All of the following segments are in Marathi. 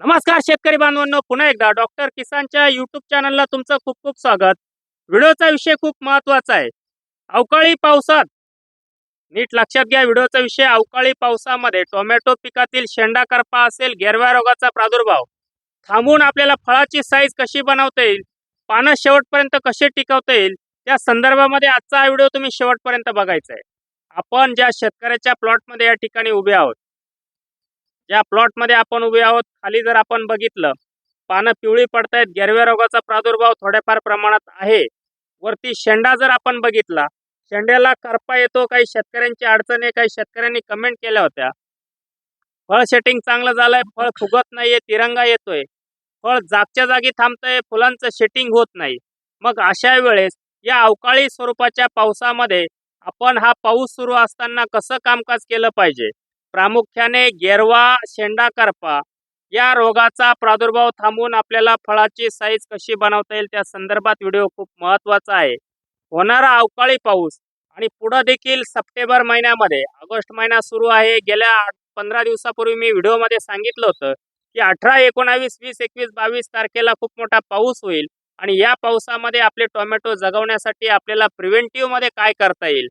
नमस्कार शेतकरी बांधवांनो पुन्हा एकदा डॉक्टर किसानच्या युट्यूब चॅनलला तुमचं खूप खूप स्वागत. व्हिडिओचा विषय खूप महत्त्वाचा आहे. अवकाळी पावसात नीट लक्षात घ्या व्हिडिओचा विषय अवकाळी पावसामध्ये टोमॅटो पिकातील शेंडा करपा असेल गेरव्या रोगाचा प्रादुर्भाव. थांबून आपल्याला फळाची साईज कशी बनवता येईल पानं शेवटपर्यंत कशी टिकवता येईल त्या संदर्भामध्ये आजचा हा व्हिडिओ तुम्ही शेवटपर्यंत बघायचा आहे. आपण ज्या शेतकऱ्याच्या प्लॉटमध्ये या ठिकाणी उभे आहोत ज्या प्लॉटमध्ये आपण उभे आहोत खाली जर आपण बघितलं पानं पिवळी पडतायत गेरव्या रोगाचा प्रादुर्भाव थोड्याफार प्रमाणात आहे. वरती शेंडा जर आपण बघितला शेंड्याला करपा येतो काही शेतकऱ्यांची अडचण आहे काही शेतकऱ्यांनी कमेंट केल्या होत्या. फळ सेटिंग चांगलं झालंय फळ फुगत नाहीये तिरंगा येतोय. फळ जागच्या जागी थांबतंय फुलांचं सेटिंग होत नाही. मग अशा वेळेस या अवकाळी स्वरूपाच्या पावसामध्ये आपण हा पाऊस सुरू असताना कसं कामकाज केलं पाहिजे? प्रामुख्याने गेरवा शेंडा करपा या रोगाचा प्रादुर्भाव थांबवून आपल्याला फळाची साईज कशी बनवता येईल त्या संदर्भात व्हिडिओ खूप महत्त्वाचा आहे. होणारा अवकाळी पाऊस आणि पुढं देखील सप्टेंबर महिन्यामध्ये ऑगस्ट महिना सुरू आहे. गेल्या आठ- पंधरा दिवसापूर्वी मी व्हिडिओमध्ये सांगितलं होतं की अठरा एकोणावीस वीस एकवीस बावीस तारखेला खूप मोठा पाऊस होईल आणि या पावसामध्ये आपले टोमॅटो जगवण्यासाठी आपल्याला प्रिव्हेंटिव्हमध्ये काय करता येईल?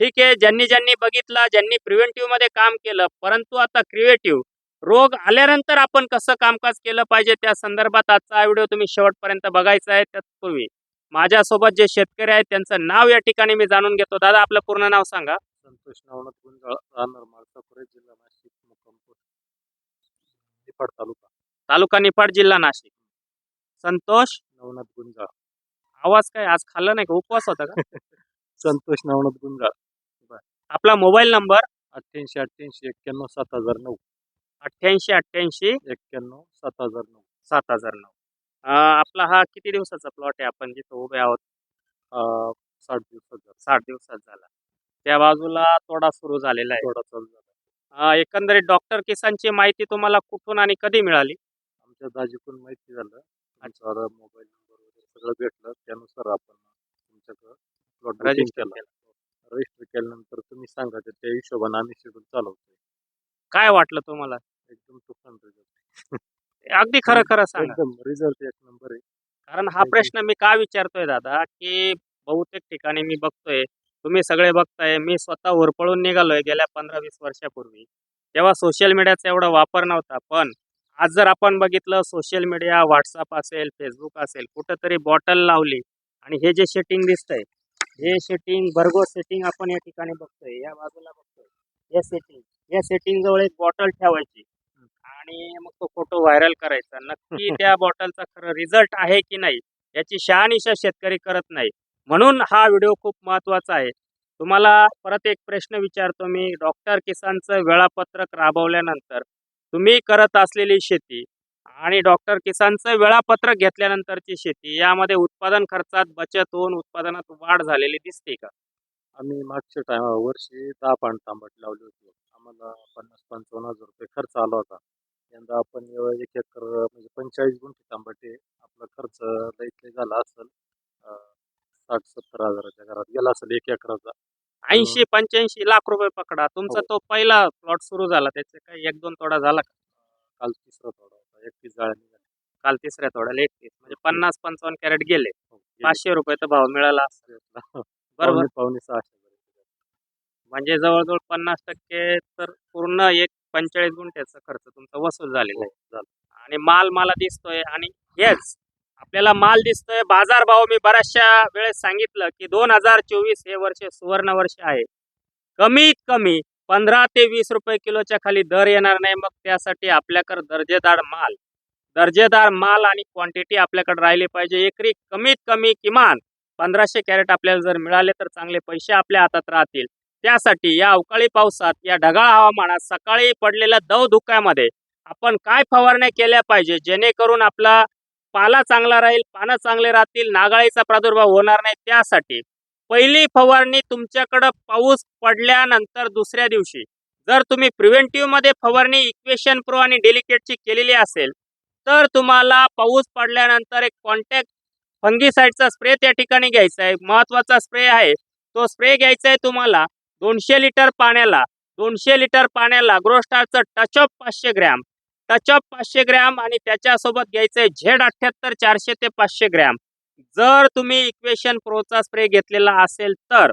ठीक आहे ज्यांनी ज्यांनी बघितलं ज्यांनी प्रिव्हेंटिव्हमध्ये काम केलं परंतु आता क्रिएटिव्ह रोग आल्यानंतर आपण कसं कामकाज केलं पाहिजे त्या संदर्भात आजचा हा व्हिडिओ तुम्ही शेवटपर्यंत बघायचा आहे तत्पूर्वी माझ्यासोबत जे शेतकरी आहेत त्यांचं नाव या ठिकाणी मी जाणून घेतो. दादा आपलं पूर्ण नाव सांगा. संतोष नवनाथ गुंजाळ राहणार माळसापुरे जिल्हा नाशिक मुक्काम पोस्ट निफाड तालुका. तालुका निफाड जिल्हा नाशिक. संतोष? नवनाथ गुंजाळ. आवाज काय आज खाल्लं नाही का? उपवास होता का? संतोष नवनाथ गुंजाळ. आपला मोबाईल नंबर? अठ्ठ्याऐंशी अठ्ठ्याऐंशी एक्क्याण्णव सात हजार नऊ. अठ्ठ्याऐंशी अठ्ठ्याऐंशी. एक्क्याण्णव सात हजार नऊ. सात हजार नऊ. आपला हा किती दिवसाचा प्लॉट आहे? आपण जिथं उभे आहोत साठ दिवसात झाला साठ दिवसात झाला. त्या बाजूला तोडा सुरू झालेला आहे. थोडा चालू झाला. एकंदरीत डॉक्टर किसानची माहिती तुम्हाला कुठून आणि कधी मिळाली? आमच्या दाजीकडून माहिती झालं. आमचा मोबाईल नंबर वगैरे सगळं भेटलं. त्यानुसार आपण तुमच्याकडं प्लॉट रजिस्टर केला. रजिस्टर केल्यानंतर तुम्ही सांगा तर त्या हिशोबाने आम्ही शेड्यूल चालवतोय. काय वाटलं तुम्हाला? एकदम तुफान रिझल्ट अगदी खरं खरं सांगा. एकदम रिझल्ट एक नंबर आहे. कारण हा. प्रश्न मी का विचारतोय दादा की बहुतेक ठिकाणी मी बघतोय तुम्ही सगळे बघताय मी स्वतः होरपळून निघालोय गेल्या पंधरा वीस वर्षापूर्वी. तेव्हा सोशल मीडियाचा एवढा वापर नव्हता पण आज जर आपण बघितलं सोशल मीडिया व्हॉट्सअप असेल फेसबुक असेल कुठंतरी बॉटल लावली आणि हे जे सेटिंग दिसतंय हे सेटिंग भरगो सेटिंग आपण या ठिकाणी बघतोय. या बाजूला बघतोय. हे सेटिंग या सेटिंग जवळ एक बॉटल ठेवायची. आणि मग तो फोटो व्हायरल करायचा. नक्की त्या बॉटलचा खरं रिझल्ट आहे की नाही याची शहानिशा शेतकरी करत नाही. म्हणून हा व्हिडिओ खूप महत्त्वाचा आहे. तुम्हाला परत एक प्रश्न विचारतो मी. डॉक्टर किसानचं वेळापत्रक राबवल्यानंतर तुम्ही करत असलेली शेती आणि डॉक्टर किसानचं वेळापत्रक घेतल्यानंतरची शेती यामध्ये उत्पादन खर्चात बचत होऊन उत्पादनात वाढ झालेली दिसते का? आम्ही मागच्या टाइम वर्षी दहा पान तांबट लावली होती. आम्हाला पन्नास पंचावन्न हजार रुपये खर्च आला होता. यंदा आपण एवढं एक एकर म्हणजे पंचेचाळीस गुंठे तांबटे आपला खर्च लईतले झाला असेल साठ सत्तर हजाराच्या घरात गेला असेल एक एकराचा. ऐंशी पंच्याऐंशी लाख रुपये पकडा. तुमचा हो. तो पहिला प्लॉट सुरू झाला. त्याचे काही एक दोन तोडा झाला का? काल तिसरा थोडा एकतीस निघाल्या काल तिसऱ्या तोड्याला एकतीस म्हणजे पन्नास पंचावन्न कॅरेट गेले हो. पाचशे रुपये तर भाव मिळाला. बरोबर पावणे पावणे सहाशे पर्यंत. म्हणजे जवळजवळ पन्नास टक्के तर पूर्ण एक पंचेचाळीस गुंठ्याचा खर्च तुमचा वसूल झालेला हो, आहे. आणि माल मला दिसतोय आणि हेच आपल्याला माल दिसतोय बाजार भाव मी बऱ्याचशा वेळेस सांगितलं की दोन हजार चोवीस हे वर्ष सुवर्ण वर्ष आहे कमीत कमी पंधरा ते वीस रुपये किलोच्या खाली दर येणार नाही. मग त्यासाठी आपल्याकडे दर्जेदार माल दर्जेदार माल आणि क्वांटिटी आपल्याकडे राहिली पाहिजे. एकरी कमीत कमी किमान पंधराशे कॅरेट आपल्याला जर मिळाले तर चांगले पैसे आपल्या हातात राहतील. त्यासाठी या अवकाळी पावसात या ढगाळ हवामानात सकाळी पडलेल्या दव धुक्यामध्ये आपण काय फवारण्या केल्या पाहिजे? जेणेकरून आपला पाला चांगला राहील पानं चांगले राहतील नागाळीचा प्रादुर्भाव होणार नाही. त्यासाठी पहिली फवारणी तुमच्याकडं पाऊस पडल्यानंतर दुसऱ्या दिवशी. जर तुम्ही प्रिव्हेंटिव्हमध्ये फवारणी इक्वेशन प्रो आणि डेलिकेटची केलेली असेल तर तुम्हाला पाऊस पडल्यानंतर एक कॉन्टॅक्ट फंगीसाईडचा स्प्रे त्या ठिकाणी घ्यायचा आहे. महत्त्वाचा स्प्रे आहे. तो स्प्रे घ्यायचा आहे तुम्हाला दोनशे लिटर पाण्याला. दोनशे लिटर पाण्याला ग्रोस्टारचं टच ऑफ पाचशे ग्रॅम. टच ऑफ पाचशे ग्रॅम आणि त्याच्यासोबत घ्यायचं आहे झेड अठ्ठ्याहत्तर चारशे ते पाचशे ग्रॅम. जर तुम्ही इक्वेशन प्रोचा स्प्रे घेतलेला असेल तर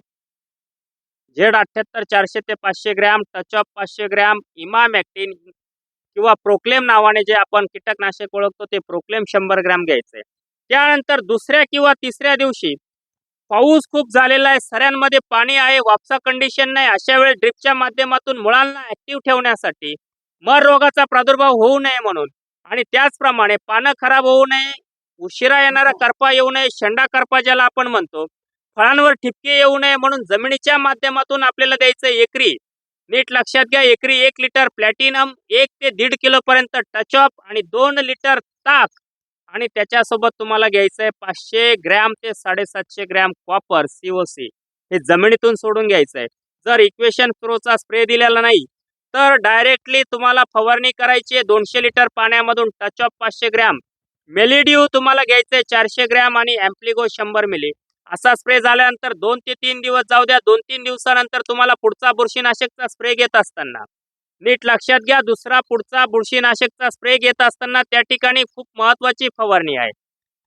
झेड अठ्ठ्याहत्तर चारशे ते पाचशे ग्रॅम टचअप पाचशे ग्रॅम इमामॅक्टिन किंवा प्रोक्लेम नावाने जे आपण कीटकनाशक ओळखतो ते प्रोक्लेम शंभर ग्रॅम घ्यायचंय. त्यानंतर दुसऱ्या किंवा तिसऱ्या दिवशी पाऊस खूप झालेला आहे सऱ्यांमध्ये पाणी आहे वापसा कंडिशन नाही अशा वेळेस ड्रिपच्या माध्यमातून मुळांना ऍक्टिव्ह ठेवण्यासाठी मर रोगाचा प्रादुर्भाव होऊ नये म्हणून आणि त्याचप्रमाणे पानं खराब होऊ नये उशिरा येणारा करपा येऊ नये शेंडा करपा ज्याला आपण म्हणतो. फळांवर ठिपके येऊ नये म्हणून जमिनीच्या माध्यमातून आपल्याला द्यायचं एकरी. नीट लक्षात घ्या एकरी एक लिटर प्लॅटिनम एक ते दीड किलो पर्यंत टचअप आणि दोन लिटर ताक. आणि त्याच्यासोबत तुम्हाला घ्यायचं आहे पाचशे ग्रॅम ते साडेसातशे ग्रॅम कॉपर सीओसी हे जमिनीतून सोडून घ्यायचं आहे. जर इक्वेशन प्रोचा स्प्रे दिलेला नाही तर डायरेक्टली तुम्हाला फवारणी करायची दोनशे लिटर पाण्यामधून टचअप पाचशे ग्रॅम. मेलिड्यू तुम्हाला घ्यायचं आहे चारशे ग्रॅम आणि अँप्लिगो शंभर मिली. असा स्प्रे झाल्यानंतर दोन ते तीन दिवस जाऊ द्या. दोन तीन दिवसानंतर तुम्हाला पुढचा बुरशीनाशकचा स्प्रे घेत असताना. नीट लक्षात घ्या दुसरा पुढचा बुरशीनाशकचा स्प्रे घेत असताना त्या ठिकाणी खूप महत्वाची फवारणी आहे.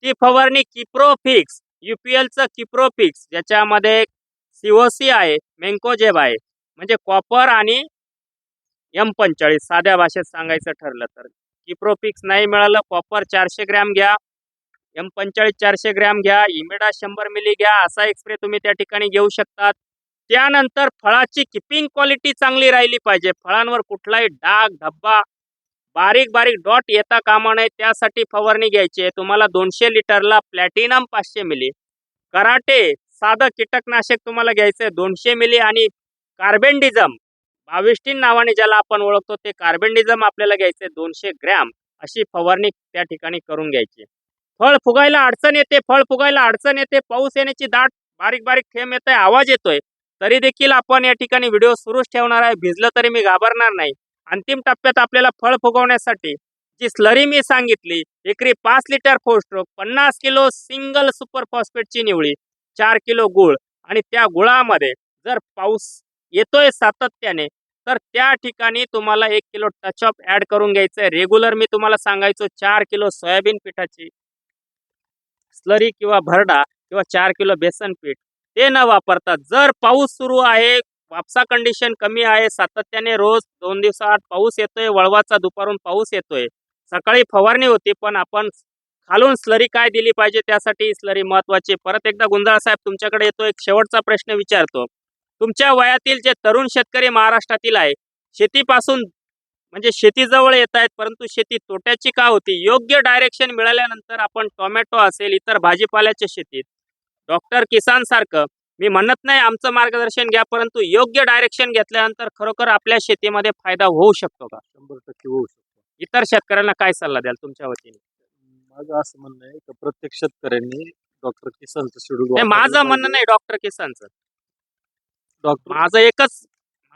ती फवारणी किप्रोफिक्स युपीएलचं किप्रोफिक्स ज्याच्यामध्ये सीओसी आहे मेंकोजेब आहे म्हणजे कॉपर आणि एम पंचाळीस साध्या भाषेत सांगायचं ठरलं तर. इप्रोपिक्स नाही मिळालं कॉपर चारशे ग्रॅम घ्या एम पंचेचाळीस चारशे ग्रॅम घ्या इमेडा शंभर मिली घ्या असा एक स्प्रे तुम्ही त्या ठिकाणी घेऊ शकतात. त्यानंतर फळाची किपिंग क्वालिटी चांगली राहिली पाहिजे. फळांवर कुठलाही डाग धब्बा बारीक बारीक डॉट येता कामा नये त्यासाठी फवारणी घ्यायची आहे. तुम्हाला दोनशे लिटरला प्लॅटिनम पाचशे मिली कराटे साधं कीटकनाशक तुम्हाला घ्यायचं आहे दोनशे मिली आणि कार्बेंडिझम बाविस्टीन नावाने ज्याला आपण ओळखतो ते कार्बेंडिझम आपल्याला घ्यायचे दोनशे ग्रॅम अशी फवारणी त्या ठिकाणी करून घ्यायची. फळ फुगायला अडचण येते फळ फुगायला अडचण येते पाऊस येण्याची दाट बारीक बारीक थेंब येत आहे आवाज येतोय तरी देखील आपण या ठिकाणी व्हिडिओ सुरूच ठेवणार आहे भिजलं तरी मी घाबरणार नाही. अंतिम टप्प्यात आपल्याला फळ फुगवण्यासाठी जी स्लरी मी सांगितली एकरी पाच लिटर फोस्ट्रोक पन्नास किलो सिंगल सुपर फॉस्फेटची निवळी चार किलो गुळ आणि त्या गुळामध्ये जर पाऊस येतोय सातत्याने तर त्या ठिकाणी तुम्हाला एक किलो टचअप ऍड करून घ्यायचं आहे रेग्युलर मी तुम्हाला सांगायचो चार किलो सोयाबीन पिठाची स्लरी किंवा भरडा किंवा चार किलो बेसन पीठ ते न वापरता जर पाऊस सुरू आहे वापसा कंडिशन कमी आहे सातत्याने रोज दोन दिवसाआड पाऊस येतोय वळवाचा दुपारून पाऊस येतोय सकाळी फवारणी होती पण आपण खालून स्लरी काय दिली पाहिजे त्यासाठी स्लरी महत्वाची परत एकदा गुंजाळ साहेब तुमच्याकडे येतो एक शेवटचा प्रश्न विचारतो. तुमच्या वयातील जे तरुण शेतकरी महाराष्ट्रातील आहे शेतीपासून म्हणजे शेतीजवळ येत आहेत परंतु शेती तोट्याची का होती? योग्य डायरेक्शन मिळाल्यानंतर आपण टोमॅटो असेल इतर भाजीपाल्याच्या शेतीत. डॉक्टर किसान सारखं मी म्हणत नाही आमचं मार्गदर्शन घ्या परंतु योग्य डायरेक्शन घेतल्यानंतर खरोखर आपल्या शेतीमध्ये फायदा होऊ शकतो का? शंभर टक्के होऊ शकतो. इतर शेतकऱ्यांना काय सल्ला द्याल तुमच्या वतीने? माझं असं म्हणणं आहे की प्रत्येक शेतकऱ्यांनी डॉक्टर किसानचं शेड्यूल माझं म्हणणं नाही डॉक्टर किसानचं. डॉक्टर. माझं एकच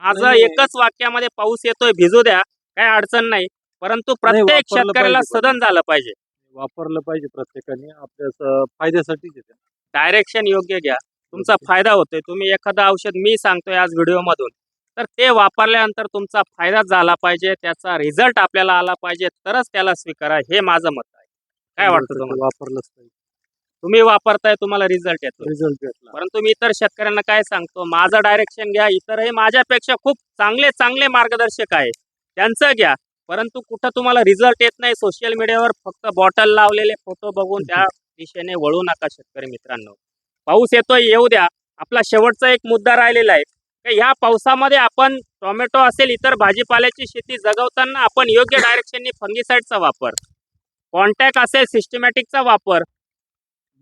माझं नाही, नाही. एकच वाक्यामध्ये पाऊस येतोय भिजू द्या काय अडचण नाही. परंतु प्रत्येक वापरलं शेतकऱ्याला पाहिजे. सदन झालं पाहिजे. वापरलं पाहिजे प्रत्येकाने आपल्या स- फायद्यासाठीच आहे ते. डायरेक्शन योग्य घ्या. तुमचा. फायदा होतोय. तुम्ही एखादं औषध मी सांगतोय आज व्हिडिओ मधून तर ते वापरल्यानंतर तुमचा फायदा झाला पाहिजे त्याचा रिझल्ट आपल्याला आला पाहिजे. तरच त्याला स्वीकारा हे माझं मत आहे. काय वाटतं तुम्हाला? वापरलंच पाहिजे. तुम्ही वापरताय तुम्हाला रिझल्ट येतो रिझल्ट भेटला. परंतु मी इतर शेतकऱ्यांना काय सांगतो माझं डायरेक्शन घ्या इतरही माझ्यापेक्षा खूप चांगले चांगले मार्गदर्शक आहे. त्यांचं घ्या. परंतु कुठं तुम्हाला रिझल्ट येत नाही सोशल मीडियावर फक्त बॉटल लावलेले फोटो बघून त्या दिशेने वळू नका शेतकरी मित्रांनो. पाऊस येतोय येऊ द्या. आपला शेवटचा एक मुद्दा राहिलेला आहे की ह्या पावसामध्ये आपण टोमॅटो असेल इतर भाजीपाल्याची शेती जगवताना आपण योग्य डायरेक्शननी फंगिसाईडचा वापर. कॉन्टॅक्ट असेल सिस्टमॅटिकचा वापर.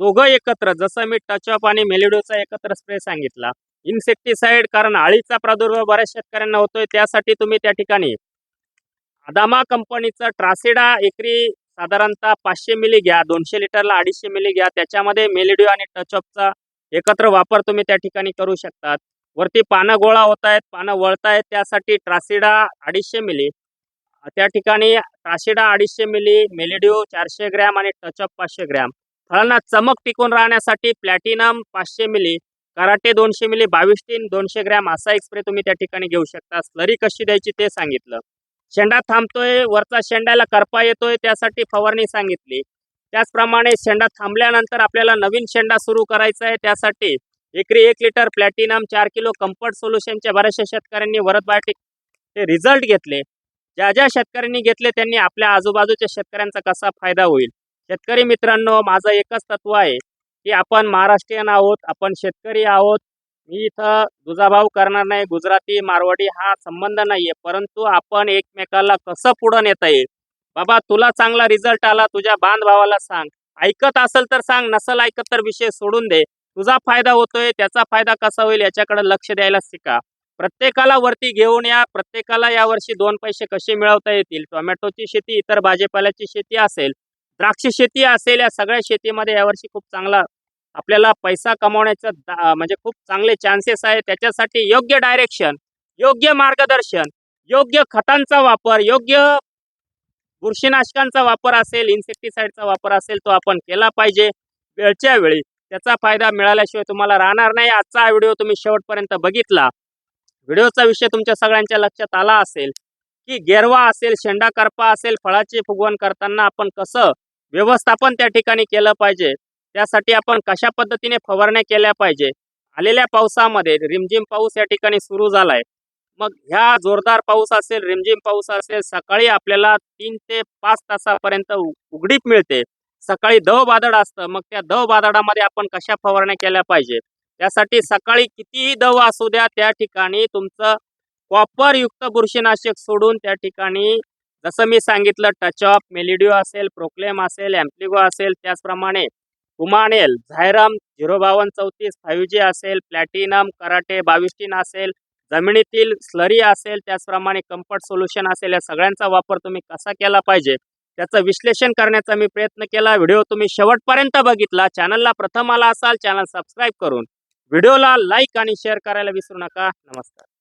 दोघं एकत्र जसं मी टचअप आणि मेलिडोचा एकत्र स्प्रे सांगितला. इन्सेक्टिसाइड कारण अळीचा प्रादुर्भाव बऱ्याच शेतकऱ्यांना होतोय त्यासाठी तुम्ही त्या ठिकाणी अदामा कंपनीचं ट्रासिडा एकरी साधारणतः पाचशे मिली घ्या दोनशे लिटरला अडीचशे मिली घ्या. त्याच्यामध्ये मेलिडिओ आणि टचअपचा एकत्र वापर तुम्ही त्या ठिकाणी करू शकतात. वरती पानं गोळा होत आहेत पानं वळत आहेत त्यासाठी ट्रासिडा अडीचशे मिली त्या ठिकाणी ट्रासिडा अडीचशे मिली मेलिडिओ चारशे ग्रॅम आणि टचअप पाचशे ग्रॅम. फळांना चमक टिकून राहण्यासाठी प्लॅटिनम पाचशे मिली कराटे दोनशे मिली बावीस टीन दोनशे ग्रॅम असा एक स्प्रे तुम्ही त्या ठिकाणी घेऊ शकता. स्लरी कशी द्यायची ते सांगितलं. शेंडा थांबतोय वरचा शेंड्याला करपा येतोय त्यासाठी फवारणी सांगितली. त्याचप्रमाणे शेंडा थांबल्यानंतर आपल्याला नवीन शेंडा सुरू करायचा आहे त्यासाठी एकरी एक लिटर प्लॅटिनम चार किलो कम्फर्ट सोल्युशनच्या बऱ्याचशा शेतकऱ्यांनी वरद बायोटिक ते रिझल्ट घेतले. ज्या ज्या शेतकऱ्यांनी घेतले त्यांनी आपल्या आजूबाजूच्या शेतकऱ्यांचा कसा फायदा होईल? शेतकरी मित्रांनो माझं एकच तत्व आहे की आपण महाराष्ट्रीयन आहोत आपण शेतकरी आहोत. मी इथं दुजाभाव करणार नाही. गुजराती मारवाडी हा संबंध नाही आहे परंतु आपण एकमेकाला कसं पुढं नेता येईल? बाबा तुला चांगला रिझल्ट आला तुझ्या बांधभावाला सांग. ऐकत असेल तर सांग नसल ऐकत तर विषय सोडून दे. तुझा फायदा होतोय त्याचा फायदा कसा होईल याच्याकडे लक्ष द्यायला शिका. प्रत्येकाला वरती घेऊन या प्रत्येकाला यावर्षी दोन पैसे कसे मिळवता येतील? टोमॅटोची शेती इतर भाजीपाल्याची शेती असेल द्राक्ष शेती असेल या सगळ्या शेतीमध्ये यावर्षी खूप चांगला आपल्याला पैसा कमावण्याचा म्हणजे खूप चांगले चान्सेस आहे त्याच्यासाठी योग्य डायरेक्शन योग्य मार्गदर्शन योग्य खतांचा वापर योग्य बुरशीनाशकांचा वापर असेल इन्सेक्टिसाइडचा वापर असेल तो आपण केला पाहिजे वेळच्या वेळी. त्याचा फायदा मिळाल्याशिवाय तुम्हाला राहणार नाही. आजचा व्हिडिओ तुम्ही शेवटपर्यंत बघितला. व्हिडिओचा विषय तुमच्या सगळ्यांच्या लक्षात आला असेल. की गेरवा असेल शेंडा करपा असेल फळाचे फुगवण करताना आपण कसं व्यवस्थापन त्या ठिकाणी केलं पाहिजे? त्यासाठी आपण कशा पद्धतीने फवारण्या केल्या पाहिजे? आलेल्या पावसामध्ये रिमझिम पाऊस या ठिकाणी सुरू झालाय. मग ह्या जोरदार पाऊस असेल रिमझिम पाऊस असेल सकाळी आपल्याला तीन ते पाच तासापर्यंत उघडीप मिळते. सकाळी दव वादळ असतं मग त्या दव वादळामध्ये आपण कशा फवारण्या केल्या पाहिजे त्यासाठी सकाळी कितीही दव असू द्या त्या ठिकाणी तुमचं कॉपर युक्त बुरशीनाशक सोडून त्या ठिकाणी जसं मी सांगितलं टचअप मेलिडिओ असेल प्रोक्लेम असेल एम्प्लिगो असेल त्याचप्रमाणे कुमानेल झायरम झिरो बावन्न चौतीस फाईव्ह जी असेल प्लॅटिनम कराटे बाविस्टीन असेल जमिनीतील स्लरी असेल त्याचप्रमाणे कम्फर्ट सोल्युशन असेल या सगळ्यांचा वापर तुम्ही कसा केला पाहिजे त्याचं विश्लेषण करण्याचा मी प्रयत्न केला. व्हिडिओ तुम्ही शेवटपर्यंत बघितला. चॅनलला प्रथम आला असाल चॅनल सबस्क्राईब करून. व्हिडिओला लाईक आणि शेअर करायला विसरू नका. नमस्कार.